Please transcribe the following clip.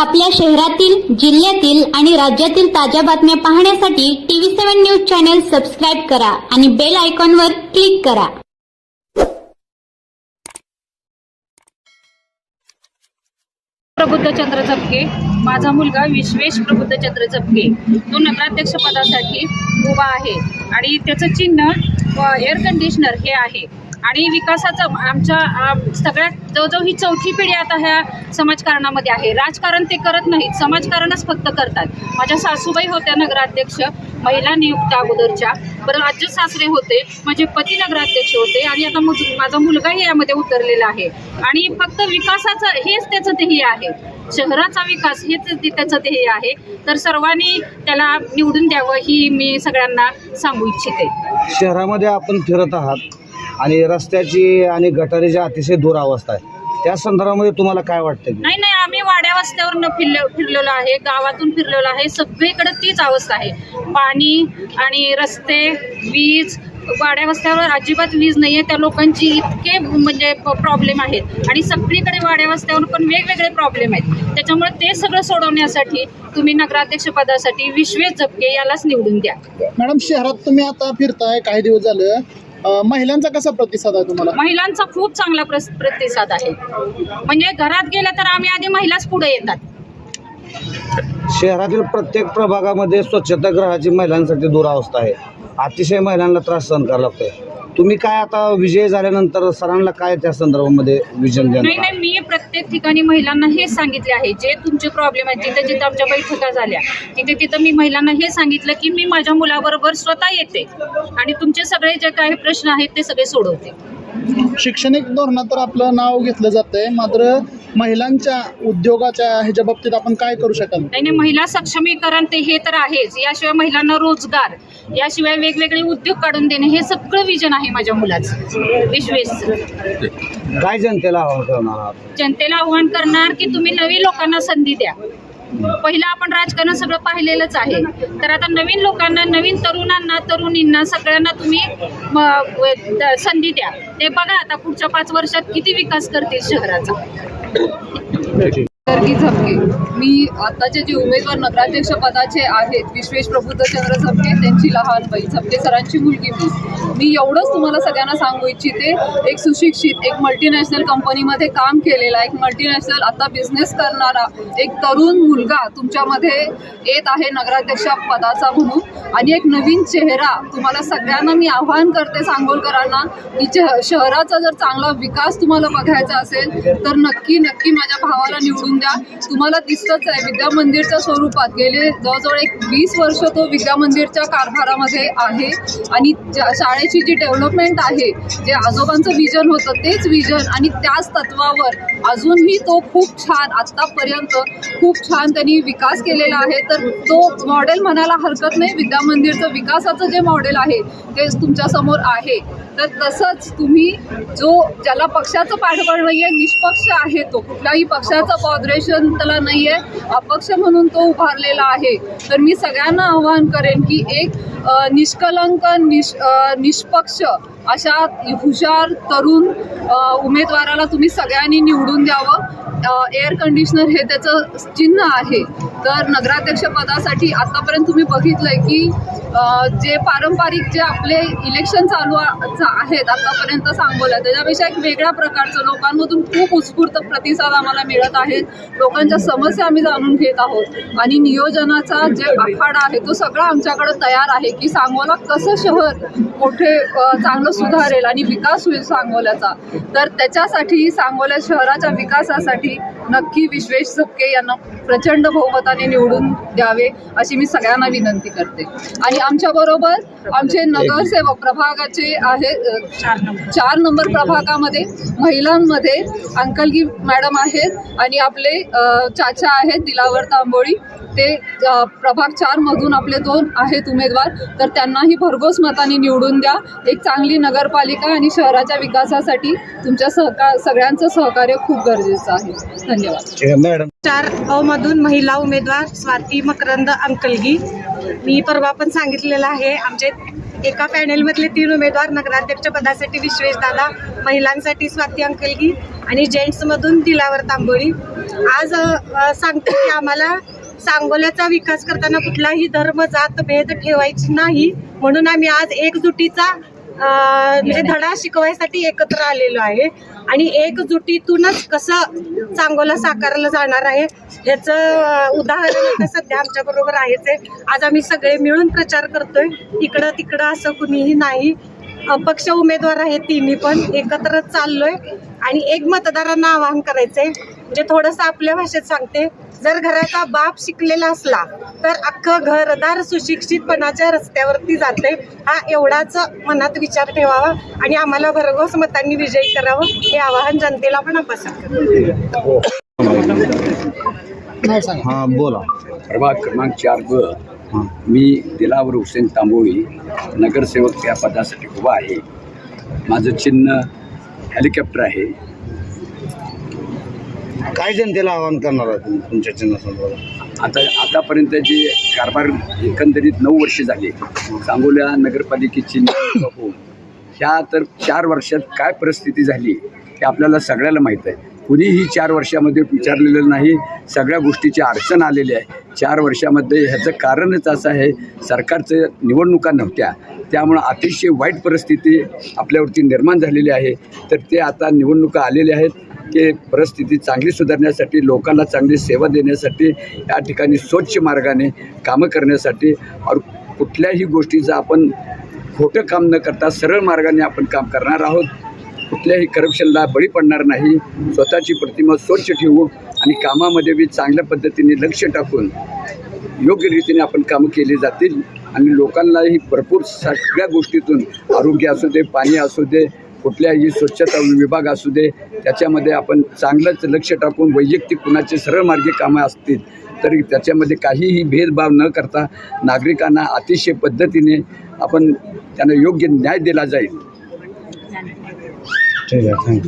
आपल्या शहरातील जिल्ह्यातील आणि राज्यातील ताज्या बातम्या पाहण्यासाठी TV seven news channel subscribe करा आणि बेल आयकॉनवर क्लिक करा. प्रबुद्धचंद्र चपके माझा मुलगा विश्वेश प्रबुद्धचंद्र चपके तो नगराध्यक्ष पदासाठी उभा आहे आणि त्याचं चिन्ह एअर कंडिशनर हे आहे. आणि विकासाचं आमच्या सगळ्यात जवळजवळ ही चौथी पिढी आता ह्या समाजकारणामध्ये आहे. राजकारण ते करत नाहीत. समाजकारणच फक्त करतात. माझ्या सासूबाई होत्या नगराध्यक्ष महिला नियुक्त अगोदरच्या. बरं राज्य सासरे होते माझे पती नगराध्यक्ष होते आणि आता मुज माझा मुलगाही यामध्ये उतरलेला आहे. आणि फक्त विकासाचं हेच त्याचं ध्येय आहे. शहराचा विकास हेच ते- त्याचं ध्येय आहे. तर सर्वांनी त्याला निवडून द्यावं ही मी सगळ्यांना सांगू इच्छिते. शहरामध्ये आपण फिरत आहात. आणि रस्त्याची आणि गटारीची अतिशय दुरावस्था आहे त्या संदर्भामध्ये तुम्हाला काय वाटतं नाही नाही आम्ही वाड्या वस्त्यावरून फिरले फिरलेलो आहे गावातून फिरलेलो आहे. सगळीकडे तीच अवस्था आहे. पाणी आणि रस्ते वीज वाड्या वस्त्यावर अजिबात वीज नाही आहे त्या लोकांची इतके म्हणजे प्रॉब्लेम आहेत. आणि सगळीकडे वाड्या वस्त्यावर पण वेगवेगळे प्रॉब्लेम आहेत. त्याच्यामुळे ते सगळं सोडवण्यासाठी तुम्ही नगराध्यक्ष पदासाठी विश्वेश झपके यालाच निवडून द्या. मॅडम शहरात तुम्ही आता फिरताय काही दिवस झालं. महिलांचा कसा प्रतिसाद आहे तुम्हाला? महिलांचा खूप चांगला प्रस प्रतिसाद आहे. म्हणजे घरात गेलं तर आम्ही आधी महिलाच पुढे येतात. शहरातील प्रत्येक प्रभागामध्ये स्वच्छतागृहाची महिलांसाठी दुरावस्था आहे. अतिशय महिलांना त्रास सहन करावा लागतोय. तुम्ही काय आता विजय झाल्यानंतर सरांना काय त्या संदर्भामध्ये विजन नाही नाही मी प्रत्येक ठिकाणी महिलांना हेच सांगितले आहे. जे तुमचे प्रॉब्लेम आहेत जिथे जिथे आमच्या बैठका झाल्या तिथे तिथं मी महिलांना हे सांगितलं की मी माझ्या मुलाबरोबर स्वतः येते आणि तुमचे सगळे जे काही प्रश्न आहेत ते सगळे सोडवते. शैक्षणिक धोरणात तर आपलं नाव घेतलं जातंय मात्र महिलांच्या उद्योगाच्या ह्याच्या बाबतीत आपण काय करू शकाल? नाही नाही महिला सक्षमीकरण ते हे तर आहेच. याशिवाय महिलांना रोजगार याशिवाय वेगवेगळे उद्योग काढून देणे हे सगळं विजन आहे माझ्या मुलाचं. विश्वेश. काय जनतेला आवाहन करणार जनतेला आव्हान करणार की तुम्ही नवीन लोकांना संधी द्या. पहिलं आपण राजकारण सगळं पाहिलेलंच आहे. तर आता नवीन लोकांना नवीन तरुणांना तरुणींना सगळ्यांना तुम्ही संधी द्या. ते बघा आता पुढच्या पाच वर्षात किती विकास करतील शहराचा. गर्गी झपके मी आताचे जे उमेदवार नगराध्यक्ष पदाचे आहेत विश्वेश प्रबुद्धचंद्र झपके त्यांची लहान बाई झपके सरांची मुलगी मी. मी एवढंच तुम्हाला सगळ्यांना सांगू इच्छिते एक सुशिक्षित एक मल्टीनॅशनल कंपनीमध्ये काम केलेला एक मल्टीनॅशनल आता बिझनेस करणारा एक तरुण मुलगा तुमच्यामध्ये येत आहे नगराध्यक्ष पदाचा म्हणून. आणि एक नवीन चेहरा तुम्हाला सगळ्यांना मी आव्हान करते सांगोलकरांना की शहराचा जर चांगला विकास तुम्हाला बघायचा असेल तर नक्की नक्की माझ्या भावाला निवडून द्या. तुम्हाला दिसतच आहे विद्या मंदिरच्या स्वरूपात गेले जवळजवळ एक वीस वर्ष तो विद्या मंदिरच्या कारभारामध्ये आहे. आणि ज्या- शाळेची जी डेव्हलपमेंट आहे जे आजोबांचं विजन होतं तेच विजन आणि त्याच तत्वावर अजूनही तो खूप छान आत्तापर्यंत खूप छान त्यांनी विकास केलेला आहे. तर तो मॉडेल म्हणायला हरकत नाही. विद्या मंदिरचं विकासाचं जे मॉडेल आहे ते तुमच्यासमोर आहे. तर तसंच तुम्ही जो ज्याला पक्षाचं पाठबळ नाही आहे निष्पक्ष आहे तो. कुठल्याही पक्षाचं पॉदरेशन त्याला नाही आहे अपक्ष म्हणून तो उभारलेला आहे. तर मी सगळ्यांना आवाहन करेन की एक अ, निष्कलंक निष निष्पक्ष अशा हुशार तरुण उमेदवाराला तुम्ही सगळ्यांनी निवडून द्यावं. एअर कंडिशनर हे त्याचं चिन्ह आहे. तर नगराध्यक्ष पदासाठी आतापर्यंत तुम्ही बघितलंय की जे पारंपरिक जे आपले इलेक्शन चालू आहेत आतापर्यंत सांगोला त्याच्यापेक्षा एक वेगळ्या प्रकारचं लोकांमधून खूप उत्स्फूर्त प्रतिसाद आम्हाला मिळत आहे. लोकांच्या समस्या आम्ही जाणून घेत आहोत. आणि नियोजनाचा जे आखाडा आहे तो सगळा आमच्याकडे तयार आहे की सांगोला कसं शहर मोठे चांगलं सुधारेल आणि विकास होईल सांगोल्याचा. तर त्याच्यासाठी सांगोल्या शहराच्या विकासासाठी नक्की विश्वेश झपके यांना प्रचंड बहुमताने निवडून द्यावे अशी मी सगळ्यांना विनंती करते. आणि आमच्याबरोबर आमचे नगरसेवक प्रभागाचे आहे चार नंबर. प्रभागामध्ये महिलांमध्ये अंकलगी मॅडम आहेत आणि आपले चाचा आहेत दिलावर तांबोळी. ते प्रभाग चार मधून आपले दोन आहेत उमेदवार. तर त्यांनाही भरघोस मताने निवडून द्या. एक चांगली नगरपालिका आणि शहराच्या विकासासाठी तुमच्या सहकार सगळ्यांचं सहकार्य खूप गरजेचं आहे. धन्यवाद. धन्यवाद. चार अ मधून महिला उमेदवार स्वाती मकरंद अंकलगी. मी परवा पण सांगितलेलं आहे आमचे एका पॅनेलमधले तीन उमेदवार नगराध्यक्ष पदासाठी विश्वेश दादा महिलांसाठी स्वाती अंकलगी आणि जेंट्समधून दिलावर तांबोळी. आज सांगतो की आम्हाला सांगोल्याचा विकास करताना कुठलाही धर्म जात भेद ठेवायची नाही म्हणून आम्ही आज एकजुटीचा म्हणजे धडा शिकवायसाठी एकत्र आलेलो आहे. आणि एकजुटीतूनच कसं चांगोला साकारलं जाणार आहे ह्याचं उदाहरण आता सध्या आमच्या बरोबर आहेच आहे. आज आम्ही सगळे मिळून प्रचार करतोय. इकडं तिकडं असं कुणीही नाही. अपक्ष उमेदवार आहेत तिन्ही पण. एकत्र चाललोय. आणि एक मतदारांना आवाहन करायचंय. म्हणजे थोडंसं आपल्या भाषेत सांगते जर घराचा बाप शिकलेला असला तर अख्खं घरदार सुशिक्षितपणाच्या रस्त्यावरती जाते हा एवढाच मनात विचार ठेवावा आणि आम्हाला भरघोस मतांनी विजयी करावं हे आवाहन जनतेला पण आपण सांगा. हां बोला. प्रभाग क्रमांक चार ब. हां. मी दिलावर हुसेन तांबोळी नगरसेवक त्या पदासाठी उभा आहे. माझं चिन्ह हेलिकॉप्टर आहे. काय जनतेला आवाहन करणार आहे तुम्ही तुमच्या चिन्हासंदर्भात आता आतापर्यंत जे कारभार एकंदरीत नऊ वर्षे झाले सांगोल्या नगरपालिकेची निवडणूक होऊन ह्या तर चार वर्षात काय परिस्थिती झाली हे आपल्याला सगळ्याला माहीत आहे. कुणीही चार वर्षामध्ये विचारलेलं नाही सगळ्या गोष्टीची अडचण आलेली आहे. चार वर्षामध्ये ह्याचं कारणच असं आहे सरकारचं निवडणुका नव्हत्या. त्यामुळं अतिशय वाईट परिस्थिती आपल्यावरती निर्माण झालेली आहे. तर ते आता निवडणुका आलेल्या आहेत. की परिस्थिती चांगली सुधारण्यासाठी लोकांना चांगली सेवा देण्यासाठी या ठिकाणी स्वच्छ मार्गाने कामं करण्यासाठी और कुठल्याही गोष्टीचं आपण खोटं काम न करता सरळ मार्गाने आपण काम करणार आहोत. कुठल्याही करप्शनला बळी पडणार नाही. स्वतःची प्रतिमा स्वच्छ ठेवू आणि कामामध्ये बी चांगल्या पद्धतीने लक्ष टाकून योग्य रीतीने आपण कामं केली जातील. आणि लोकांनाही भरपूर सगळ्या गोष्टीतून आरोग्य असू दे पाणी असू दे कुठल्याही स्वच्छता विभाग असू दे त्याच्यामध्ये आपण चांगलंच लक्ष टाकून वैयक्तिक कुणाचे सरळ मार्गी कामं असतील तरी त्याच्यामध्ये काहीही भेदभाव न करता नागरिकांना अतिशय पद्धतीने आपण त्यांना योग्य न्याय दिला जाईल. ठीक आहे थँक्यू.